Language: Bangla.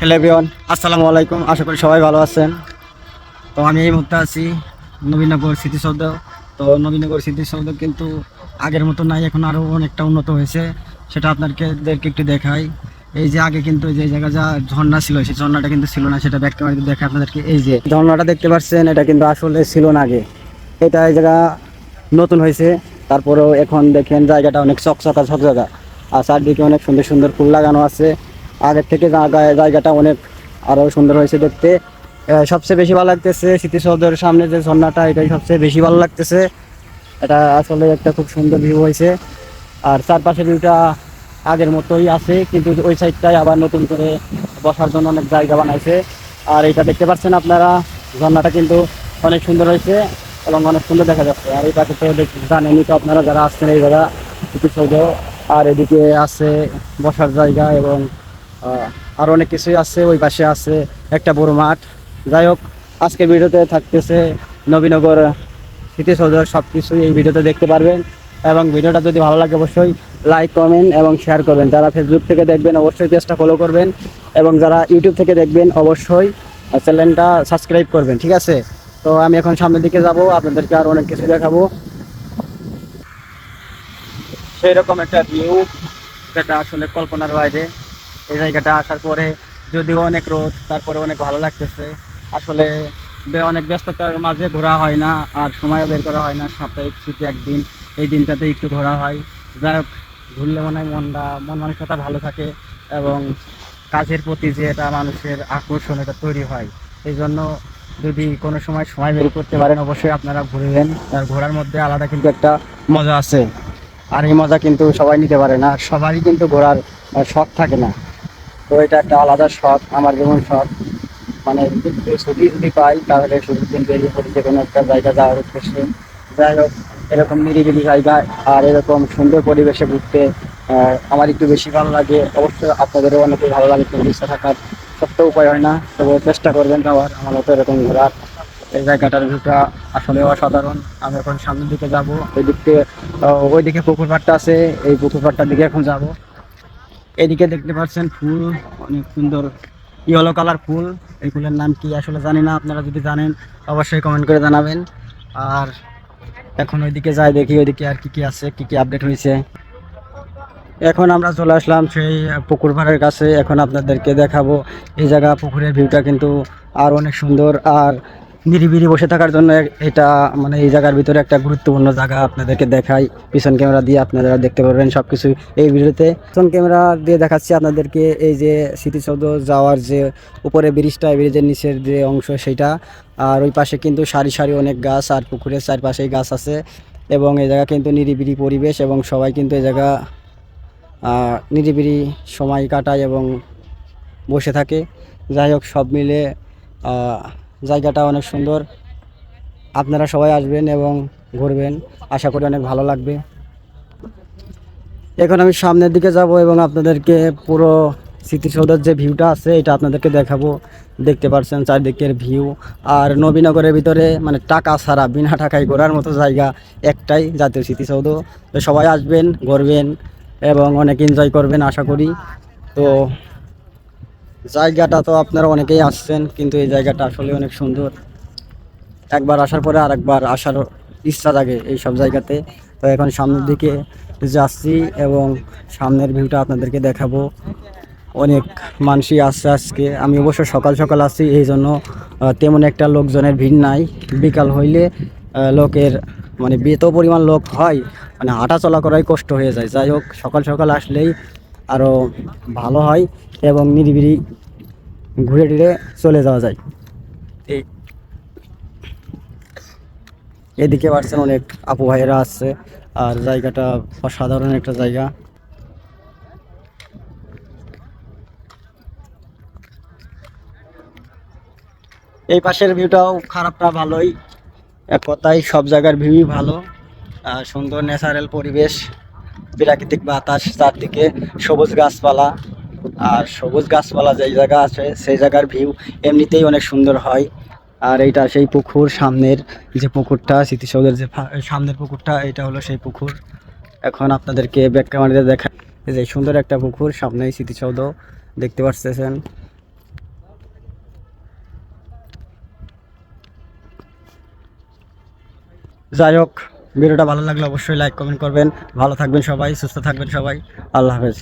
হ্যালো এভরিওয়ান, আসসালামু আলাইকুম। আশা করি সবাই ভালো আছেন। তো আমি এই মুহূর্তে আছি নবীনগর স্মৃতিসৌধ তো নবীনগর স্মৃতিসৌধ কিন্তু আগের মতো নাই, এখন আরও অনেকটা উন্নত হয়েছে। সেটা আপনাদেরকে একটু দেখাই। এই যে আগে কিন্তু যে জায়গা যা ঝর্ণা ছিল, সেই ঝর্ণাটা কিন্তু ছিল না, সেটা ব্যাক ক্যামেরাতে দেখে আপনাদেরকে। এই যে ঝর্ণাটা দেখতে পাচ্ছেন, এটা কিন্তু আসলে ছিল না আগে। এটা এই জায়গা নতুন হয়েছে। তারপরেও এখন দেখেন জায়গাটা অনেক চকচকা ঝকঝকা। আর চারদিকে অনেক সুন্দর সুন্দর ফুল লাগানো আছে। আগের থেকে জায়গা- জায়গাটা অনেক আরও সুন্দর হয়েছে দেখতে। সবচেয়ে বেশি ভালো লাগতেছে স্মৃতিসৌধের সামনে যে ঝর্ণাটা, এটাই সবচেয়ে বেশি ভালো লাগতেছে। এটা আসলে একটা খুব সুন্দর ভিউ হয়েছে। আর চারপাশে ভিউটা আগের মতোই আছে, কিন্তু ওই সাইডটাই আবার নতুন করে বসার জন্য অনেক জায়গা বানাইছে। আর এটা দেখতে পাচ্ছেন আপনারা, ঝর্ণাটা কিন্তু অনেক সুন্দর হয়েছে এবং অনেক সুন্দর দেখা যাচ্ছে। আর এই পাশে তো জানেনই তো আপনারা যারা আসছেন এই জায়গা স্মৃতিসৌধ। আর এদিকে আছে বসার জায়গা এবং আরও অনেক কিছুই আছে, ওই পাশে আছে একটা বড় মাঠ। যাই হোক, আজকে ভিডিওতে থাকতেছে নবীনগর স্মৃতিসৌধের সব কিছুই এই ভিডিওতে দেখতে পারবেন। এবং ভিডিওটা যদি ভালো লাগে অবশ্যই লাইক কমেন্ট এবং শেয়ার করবেন। যারা ফেসবুক থেকে দেখবেন, অবশ্যই পেজটা ফলো করবেন। এবং যারা ইউটিউব থেকে দেখবেন, অবশ্যই চ্যানেলটা সাবস্ক্রাইব করবেন, ঠিক আছে? তো আমি এখন সামনের দিকে যাব, আপনাদেরকে আর অনেক কিছু দেখাবো। সেই রকম একটা ভিউ যেটা আসলে কল্পনার বাইরে। এই জায়গাটা আসার পরে যদিও অনেক রোদ তারপরে অনেক ভালো লাগতেছে। আসলে অনেক ব্যস্ততার মাঝে ঘোরা হয় না, আর সময় বের করা হয় না। সাপ্তাহিক ছুটি একদিন, এই দিনটাতে একটু ঘোরা হয়। যাই হোক, ঘুরলে মনে হয় মনটা মন মানসিকতা ভালো থাকে এবং কাজের প্রতি যে এটা মানুষের আকর্ষণ, এটা তৈরি হয়। এই জন্য যদি কোনো সময় সময় বের করতে পারেন, অবশ্যই আপনারা ঘুরবেন। আর ঘোরার মধ্যে আলাদা কিন্তু একটা মজা আছে। আর এই মজা কিন্তু সবাই নিতে পারে না। সবারই কিন্তু ঘোরার শখ থাকে না। তো এটা একটা আলাদা শখ আমার যেমন শখ মানে ছুটি যদি পাই তাহলে ছুটির দিন বেরিয়ে পড়ি যে কোনো একটা জায়গা যাওয়ার উদ্দেশ্যে। যাই হোক এরকম নিরিবিলি জায়গা আর এরকম সুন্দর পরিবেশে ঘুরতে আমার একটু বেশি ভালো লাগে। অবশ্যই আপনাদেরও অনেকে ভালো লাগে কিন্তু থাকার। সত্য উপায় হয় না তবে চেষ্টা করবেন যাওয়ার। আমার মতো এরকম ঘোরার। এই জায়গাটার ভিউটা আসলে অসাধারণ। আমি এখন সামনের দিকে যাব ওই দিক থেকে আহ, ওইদিকে পুকুর পাড়টা আছে এই পুকুর পাড়টার দিকে এখন যাব। এদিকে দেখতে পাচ্ছেন ফুল, অনেক সুন্দর ইয়েলো কালার ফুল। এই ফুলের নাম কি আসলে জানি না, আপনারা যদি জানেন অবশ্যই কমেন্ট করে জানাবেন। আর এখন ওইদিকে যাই দেখি, ওইদিকে আর কি কি আছে, কি কি আপডেট হয়েছে। এখন আমরা চলে আসলাম সেই পুকুর পাড়ের কাছে। এখন আপনাদেরকে দেখাবো, এই জায়গা পুকুরের ভিউটা কিন্তু আর অনেক সুন্দর। আর নিরিবিলি বসে থাকার জন্য এটা মানে এই জায়গার ভিতরে একটা গুরুত্বপূর্ণ জায়গা আপনাদেরকে দেখাই। পিছন ক্যামেরা দিয়ে আপনারা দেখতে পারবেন সব কিছু এই ভিডিওতে। পিছন ক্যামেরা দিয়ে দেখাচ্ছি আপনাদেরকে এই যে স্মৃতিসৌধ যাওয়ার যে উপরে ব্রিজটা ব্রিজের নিচের যে অংশ সেটা। আর ওই পাশে কিন্তু সারি সারি অনেক গাছ আর পুকুরের চারপাশেই গাছ আছে। এবং এই জায়গা কিন্তু নিরিবিলি পরিবেশ এবং সবাই কিন্তু এই জায়গা আহ, নিরিবিলি সময় কাটায় এবং বসে থাকে। যাই হোক সব মিলে জায়গাটা অনেক সুন্দর। আপনারা সবাই আসবেন এবং ঘুরবেন। আশা করি অনেক ভালো লাগবে। এখন আমি সামনের দিকে যাব এবং আপনাদেরকে পুরো স্মৃতিসৌধের যে ভিউটা আছে, এটা আপনাদেরকে দেখাবো। দেখতে পাচ্ছেন চারদিকের ভিউ। আর নবীনগরের ভিতরে মানে টাকা ছাড়া, বিনা টাকায় ঘোরার মতো জায়গা একটাই জাতীয় স্মৃতিসৌধ। তো সবাই আসবেন, ঘুরবেন এবং অনেক এনজয় করবেন, আশা করি। তো জায়গাটা তো আপনারা অনেকেই আসছেন, কিন্তু এই জায়গাটা আসলে অনেক সুন্দর। একবার আসার পরে আর একবার আসার ইচ্ছা জাগে এই সব জায়গাতে। তো এখন সামনের দিকে যাচ্ছি এবং সামনের ভিউটা আপনাদেরকে দেখাবো। অনেক মানুষই আসছে আজকে। আমি অবশ্য সকাল সকাল আসছি এই জন্য তেমন একটা লোকজনের ভিড় নাই। বিকাল হইলে লোকের মানে বেত পরিমাণ লোক হয় মানে হাঁটা চলা করাই কষ্ট হয়ে যায়। যাই হোক, সকাল সকাল আসলেই আরও ভালো হয় এবং নিরিবিলি ঘুরে টুরে চলে যাওয়া যায়। এদিকে পারছেন অনেক আপু ভাইয়েরা আসছে আর জায়গাটা অসাধারণ একটা জায়গা। এই পাশের ভিউটাও খারাপ না ভালোই এক কথায় সব জায়গার ভিউই ভালো আর সুন্দর ন্যাচারাল পরিবেশ। প্রাকৃতিক বাতাস, চারদিকে সবুজ গাছপালা আর সবুজ গাছপালা যেই জায়গা আছে, সেই জায়গার ভিউ এমনিতেই অনেক সুন্দর হয়। আর এইটা সেই পুকুর, সামনের যে পুকুরটা, স্মৃতিসৌধের যে সামনের পুকুরটা, এটা হলো সেই পুকুর। এখন আপনাদেরকে ব্যাক ক্যামেরাতে দেখা যে সুন্দর একটা পুকুর সামনেই স্মৃতিসৌধ, দেখতে পাচ্ছেন যাই হোক ভিডিওটা ভালো লাগলে অবশ্যই লাইক কমেন্ট করবেন। ভালো থাকবেন সবাই, সুস্থ থাকবেন সবাই। আল্লাহ হাফেজ।